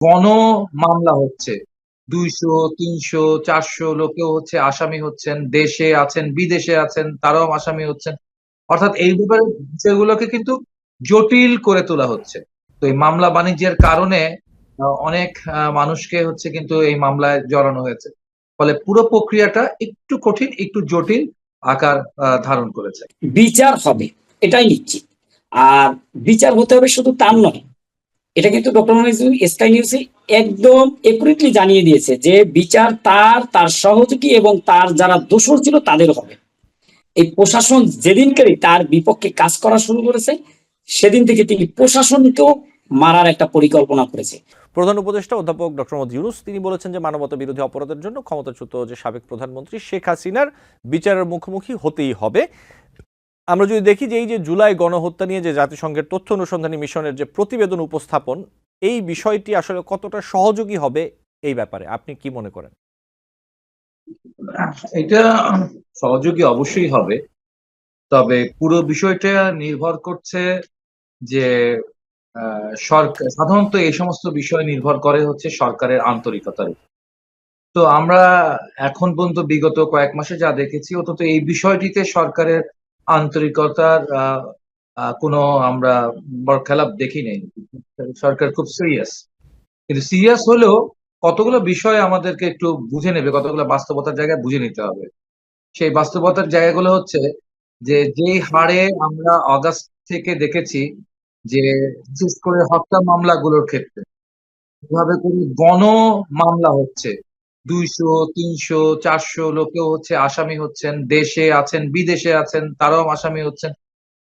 গণ মামলা হচ্ছে। দুইশো, তিনশো, চারশো লোকেও হচ্ছে আসামি হচ্ছেন, দেশে আছেন, বিদেশে আছেন, তারাও আসামি হচ্ছেন। অর্থাৎ এই ব্যাপারে বিষয়গুলোকে কিন্তু জটিল করে তোলা হচ্ছে। তো এই মামলা বাণিজ্যের কারণে অনেক মানুষকে হচ্ছে কিন্তু এই মামলায় জড়ানো হয়েছে। ফলে পুরো প্রক্রিয়াটা একটু কঠিন, একটু জটিল আকার ধারণ করেছে। বিচার হবে, এটাই নিশ্চিত। আর বিচার হতে হবে শুধু তার নয় এটা কিন্তু ডক্টর মনিজুল স্কাই নিউজে একদম একুরেটলি জানিয়ে দিয়েছে যে বিচার তার তার সহযোগী এবং তার যারা দোষর ছিল তাদের হবে। এই প্রশাসন যেদিনকারই তার বিপক্ষে কাজ করা শুরু করেছে, সেদিন থেকে তিনি প্রশাসনকেও মারার একটা পরিকল্পনা করেছে। প্রধান উপদেষ্টা অধ্যাপক ডক্টর মোহাম্মদ ইউনুস, তিনি বলেছেন যে মানবতা বিরোধী অপরাধের জন্য ক্ষমতাচ্যুত যে সাবেক প্রধানমন্ত্রী শেখ হাসিনার বিচারের মুখোমুখি হতেই হবে। আমরা যদি দেখি যে এই যে জুলাই গণহত্যা নিয়ে যে জাতিসংঘের তথ্য অনুসন্ধানী মিশনের যে প্রতিবেদন উপস্থাপন, এই বিষয়টি আসলে কতটা সহযোগী হবে এই ব্যাপারে? আপনি কি মনে করেন? এটা সহযোগী অবশ্যই হবে। তবে পুরো বিষয়টা নির্ভর করছে যে সরকার সাধারণত এই সমস্ত বিষয় নির্ভর করে হচ্ছে সরকারের আন্তরিকতার। তো আমরা এখন পর্যন্ত বিগত কয়েক মাসে যা দেখেছি, অন্তত এই বিষয়টিতে সরকারের আন্তরিকতার কোনো আমরা বরখেলাপ দেখি নেই। সরকার খুব সিরিয়াস কিন্তু সিরিয়াস হলেও কতগুলো বিষয় আমাদেরকে একটু বুঝে নেবে, কতগুলো বাস্তবতার জায়গায় বুঝে নিতে হবে। সেই বাস্তবতার জায়গাগুলো হচ্ছে যে যেই হারে আমরা অগাস্ট থেকে দেখেছি যে, বিশেষ করে হত্যা মামলাগুলোর ক্ষেত্রে কীভাবে করে গণ মামলা হচ্ছে। দুইশো, তিনশো, চারশো লোকেও হচ্ছে আসামি হচ্ছেন, দেশে আছেন, বিদেশে আছেন, তারাও আসামি হচ্ছেন।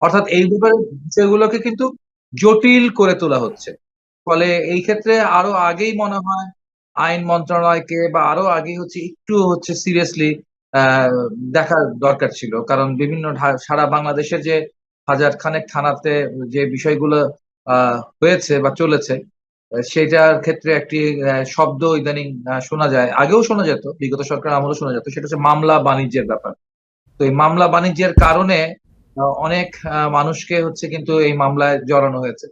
অর্থাৎ এই ব্যাপারে বিষয়গুলোকে কিন্তু জটিল করে তোলা হচ্ছে। ফলে এই ক্ষেত্রে আরও আগেই মনে হয় আইন মন্ত্রণালয়কে বা আরও আগে হচ্ছে একটু হচ্ছে সিরিয়াসলি দেখা দরকার ছিল। কারণ বিভিন্ন সারা বাংলাদেশের যে হাজার খানেক থানাতে যে বিষয়গুলো হয়েছে বা চলেছে সেটার ক্ষেত্রে একটি শব্দ ইদানিং শোনা যায়। আগেও শোনা যেত, বিগত সরকার আমলেও শোনা যেত। সেটা হচ্ছে মামলা বাণিজ্যের ব্যাপার। তো এই মামলা বাণিজ্যের কারণে অনেক মানুষকে হচ্ছে কিন্তু এই মামলায় জড়ানো হয়েছে।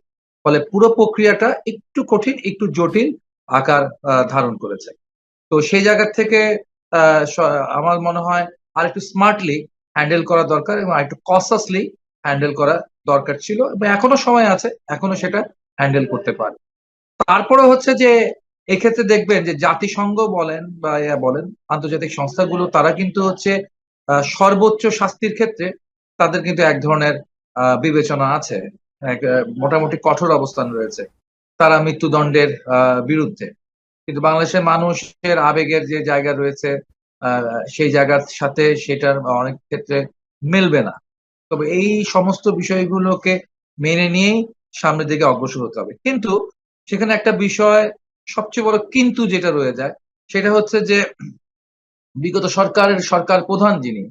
ফলে পুরো প্রক্রিয়াটা একটু কঠিন, একটু জটিল আকার ধারণ করেছে। তো সেই জায়গা থেকে আমার মনে হয় আর একটু স্মার্টলি হ্যান্ডেল করা দরকার এবং একটু কসাসলি হ্যান্ডেল করা দরকার ছিল এবং এখনও সময় আছে, এখনও সেটা হ্যান্ডেল করতে পারে। তারপরে হচ্ছে যে এক্ষেত্রে দেখবেন যে জাতিসংঘ বলেন বা ইয়া বলেন, আন্তর্জাতিক সংস্থাগুলো, তারা কিন্তু হচ্ছে সর্বোচ্চ শাস্তির ক্ষেত্রে তাদের কিন্তু এক ধরনের বিবেচনা আছে। মোটামুটি কঠোর অবস্থান রয়েছে তারা মৃত্যুদণ্ডের বিরুদ্ধে। কিন্তু বাংলাদেশের মানুষের আবেগের যে জায়গা রয়েছে সেই জায়গার সাথে সেটার অনেক ক্ষেত্রে মেলবে না। তবে এই সমস্ত বিষয়গুলোকে মেনে নিয়েই সামনের দিকে অগ্রসর হতে হবে। কিন্তু সেখানে একটা বিষয় সবচেয়ে বড় কিন্তু যেটা রয়ে যায়, সেটা হচ্ছে যে বিগত সরকারের সরকার প্রধান যিনি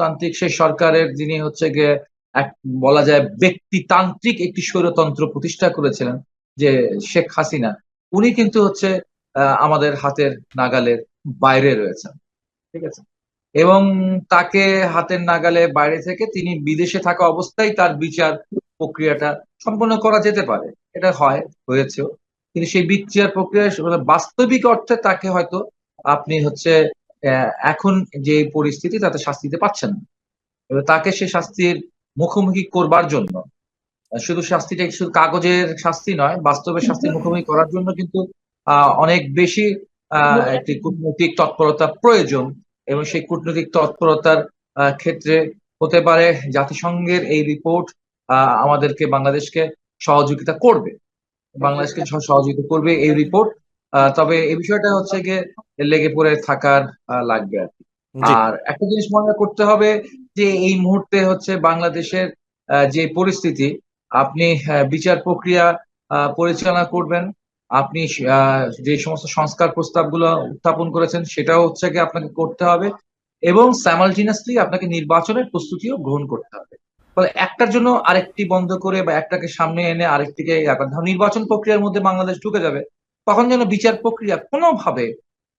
তান্ত্রিক সেই সরকারের যিনি হচ্ছে গিয়ে এক বলা যায় ব্যক্তিতান্ত্রিক একটি স্বৈরতন্ত্র প্রতিষ্ঠা করেছিলেন যে শেখ হাসিনা, উনি কিন্তু হচ্ছে আমাদের হাতের নাগালের বাইরে রয়েছেন, ঠিক আছে? এবং তাকে হাতের নাগালে বাইরে থেকে তিনি বিদেশে থাকা অবস্থায় তার বিচার প্রক্রিয়াটা সম্পন্ন করা যেতে পারে। এটা হয়, হয়েছেও। কিন্তু সেই বিচার প্রক্রিয়া মানে বাস্তবিক অর্থে তাকে হয়তো আপনি হচ্ছে এখন যে পরিস্থিতি তাতে শাস্তি দিতে পারছেন না। এবার তাকে সে শাস্তির মুখোমুখি করবার জন্য, শুধু শাস্তিটা শুধু কাগজের শাস্তি নয়, বাস্তবের শাস্তির মুখোমুখি করার জন্য কিন্তু অনেক বেশি একটি কূটনৈতিক তৎপরতা প্রয়োজন এবং সেই কূটনৈতিক তৎপরতার ক্ষেত্রে হতে পারে জাতিসংঘের এই রিপোর্ট আমাদেরকে বাংলাদেশকে সহযোগিতা করবে। বাংলাদেশকে সহযোগিতা করবে এই রিপোর্ট তবে এই বিষয়টা হচ্ছে গিয়ে লেগে পড়ে থাকার লাগবে আর কি। আর একটা জিনিস মনে করতে হবে যে এই মুহূর্তে হচ্ছে বাংলাদেশের যে পরিস্থিতি আপনি বিচার প্রক্রিয়া আহ, পরিচালনা করবেন। আপনি আহ, যে সমস্ত সংস্কার প্রস্তাবগুলো উত্থাপন করেছেন সেটাও হচ্ছে গিয়ে আপনাকে করতে হবে এবং স্যামালজিনাসলি আপনাকে নির্বাচনের প্রস্তুতিও গ্রহণ করতে হবে। ফলে একটার জন্য আরেকটি বন্ধ করে বা একটাকে সামনে এনে আরেকটিকে নির্বাচন প্রক্রিয়ার মধ্যে বাংলাদেশ ঢুকে যাবে, তখন যেন বিচার প্রক্রিয়া কোনোভাবে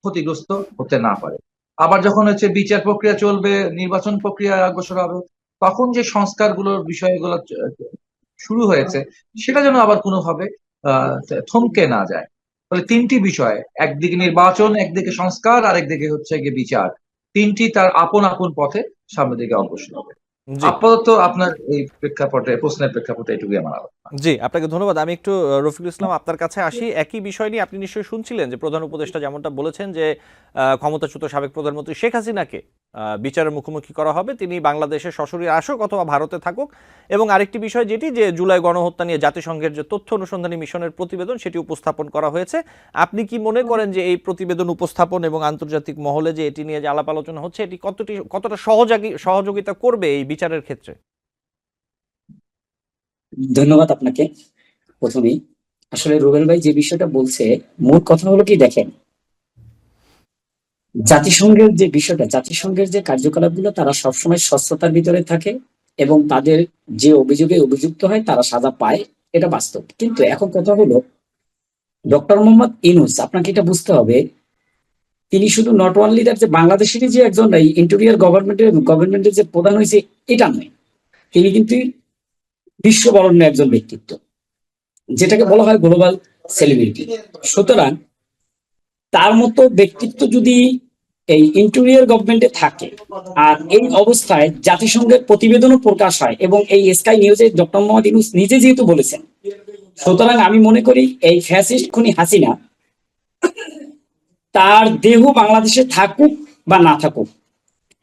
ক্ষতিগ্রস্ত হতে না পারে। আবার যখন হচ্ছে বিচার প্রক্রিয়া চলবে, নির্বাচন প্রক্রিয়া অগ্রসর হবে, তখন যে সংস্কারগুলোর বিষয়গুলো শুরু হয়েছে, সেটা যেন আবার কোনোভাবে থমকে না যায়। ফলে তিনটি বিষয়, একদিকে নির্বাচন, একদিকে সংস্কার আর একদিকে হচ্ছে গিয়ে বিচার। তিনটি তার আপন আপন পথে সামনের দিকে অগ্রসর হবে। আপাতত আপনার এই প্রেক্ষাপটে প্রশ্নের প্রেক্ষাপটে এটুকুই আমার জি আপনাকে ধন্যবাদ। আমি একটু রফিকুল ইসলাম আপনার কাছে আসি। একই বিষয় নিয়ে আপনি নিশ্চয়ই শুনছিলেন যে প্রধান উপদেষ্টা যেমনটা বলেছেন যে আহ, ক্ষমতাচ্যুত সাবেক প্রধানমন্ত্রী শেখ হাসিনাকে বিচারের মুখোমুখি করা হবে। তিনি বাংলাদেশে সশরীরে আসুক অথবা ভারতে থাকুক। এবং আরেকটি বিষয় যেটি, যে জুলাই গণহত্যা নিয়ে জাতিসংঘের যে তথ্য অনুসন্ধানী মিশনের প্রতিবেদন, সেটি উপস্থাপন করা হয়েছে। আপনি কি মনে করেন যে এই প্রতিবেদন উপস্থাপন এবং আন্তর্জাতিক মহলে যে এটি নিয়ে যে আলাপ আলোচনা হচ্ছে, এটি কতটি, কতটা সহযোগী, সহযোগিতা করবে এই বিচারের ক্ষেত্রে? ধন্যবাদ আপনাকে প্রথমেই। আসলে রুবেল ভাই যে বিষয়টা বলছে, মূল কথা হলো কি দেখেন জাতিসংঘের যে বিষয়টা, জাতিসংঘের যে কার্যকলাপগুলো, তারা সবসময় স্বচ্ছতার ভিতরে থাকে এবং তাদের যে অভিযোগে অভিযুক্ত হয়, তারা সাজা পায়। এটা বাস্তব। কিন্তু এখন কথা হলো, ডক্টর মোহাম্মদ ইনুস আপনাকে এটা বুঝতে হবে, তিনি শুধু নট ওয়ানলি দ্যাট যে বাংলাদেশেরই যে একজন ইন্টেরিয়ার গভর্নমেন্টের গভর্নমেন্টের যে প্রধান হয়েছে, এটা নয়। তিনি কিন্তু বিশ্ববরণ্য একজন ব্যক্তিত্ব, যেটাকে বলা হয় গ্লোবাল সেলিব্রিটি সুতরাং তার মতো ব্যক্তিত্ব যদি এই ইন্টেরিয়র গভর্নমেন্টে থাকে, আর এই অবস্থায় জাতিসংঘের প্রতিবেদনও প্রকাশ হয় এবং এই স্কাই নিউজে ডক্টর মোহাম্মদ ইউনুস নিজে যেহেতু বলেছেন, সুতরাং আমি মনে করি এই ফ্যাসিস্ট খুনি হাসিনা তার দেহ বাংলাদেশে থাকুক বা না থাকুক,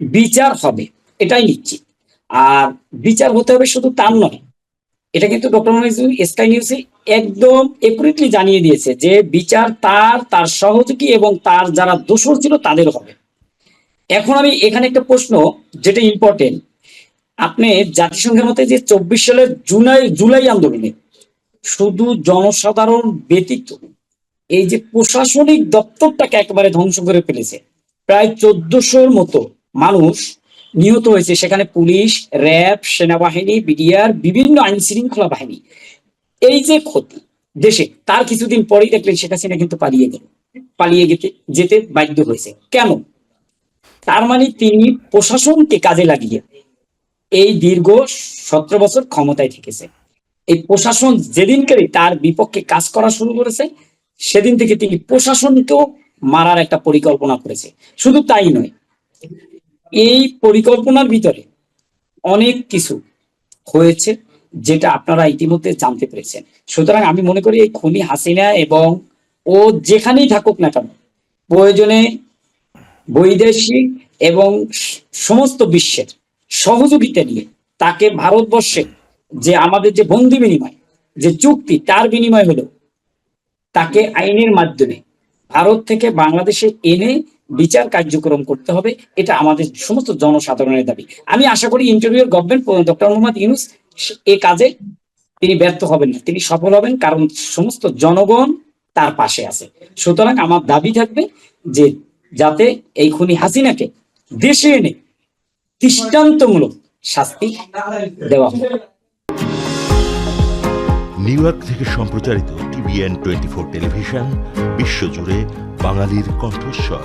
বিচার হবে, এটাই নিশ্চিত। আর বিচার হতে হবে শুধু তার নয় এটা কিন্তু ডক্টর মনিজুল স্কাই নিউজে একদম একুরেটলি জানিয়ে দিয়েছে যে বিচার তার তার সহযোগী এবং তার যারা দোষর ছিল তাদের হবে। এখন আমি এখানে একটা প্রশ্ন যেটা ইম্পর্টেন্ট আপনি জাতিসংঘের মতে যে চব্বিশ সালের জুলাই জুলাই আন্দোলনে শুধু জনসাধারণ ব্যতীত এই যে প্রশাসনিক দপ্তরটাকে একেবারে ধ্বংস করে ফেলেছে, প্রায় চোদ্দশোর মতো মানুষ নিহত হয়েছে। সেখানে পুলিশ, র্যাব, সেনাবাহিনী, বিডিআর, বিভিন্ন আইন শৃঙ্খলা বাহিনী। এই যে ক্ষতি দেশে, তার কিছুদিন পরেই দেখলেন শেখ হাসিনা কিন্তু পালিয়ে গেল। পালিয়ে যেতে যেতে বাধ্য হয়েছে। কেন? তার মানে তিনি প্রশাসনকে কাজে লাগিয়ে এই দীর্ঘ সতেরো বছর ক্ষমতায় থেকেছে। এই প্রশাসন যেদিনকে তার বিপক্ষে কাজ করা শুরু করেছে, সেদিন থেকে তিনি প্রশাসনকেও মারার একটা পরিকল্পনা করেছে। শুধু তাই নয় এই পরিকল্পনার ভিতরে অনেক কিছু হয়েছে যেটা আপনারা ইতিমধ্যে জানতে পেরেছেন। সুতরাং আমি মনে করি এই খুনি হাসিনা এবং ও যেখানেই থাকুক না কেন, প্রয়োজনে বৈদেশিক এবং সমস্ত বিশ্বের সহযোগিতা নিয়ে তাকে ভারতবর্ষে যে আমাদের যে বন্দি বিনিময়, যে চুক্তি, তার বিনিময় হলো তাকে আইনের মাধ্যমে ভারত থেকে বাংলাদেশে এনে বিচার কার্যক্রম করতে হবে, এটা আমাদের সমস্ত জনসাধারণের দাবি। আমি আশা করি ইন্টারভিউর গভর্নমেন্ট ডক্টর মোহাম্মদ ইউনুস এ কাজে তিনি ব্যর্থ হবেন না। তিনি সফল হবেন কারণ সমস্ত জনগণ তার পাশে আছে। সুতরাং আমার দাবি থাকবে যে যাতে এই খুনি হাসিনাকে দেশে এনে দৃষ্টান্তমূলক শাস্তি দেওয়া হয় নিউ ইয়র্ক থেকে সম্প্রচারিত টিভিএন টোয়েন্টি ফোর টেলিভিশন, বিশ্বজুড়ে বাঙালির কণ্ঠস্বর।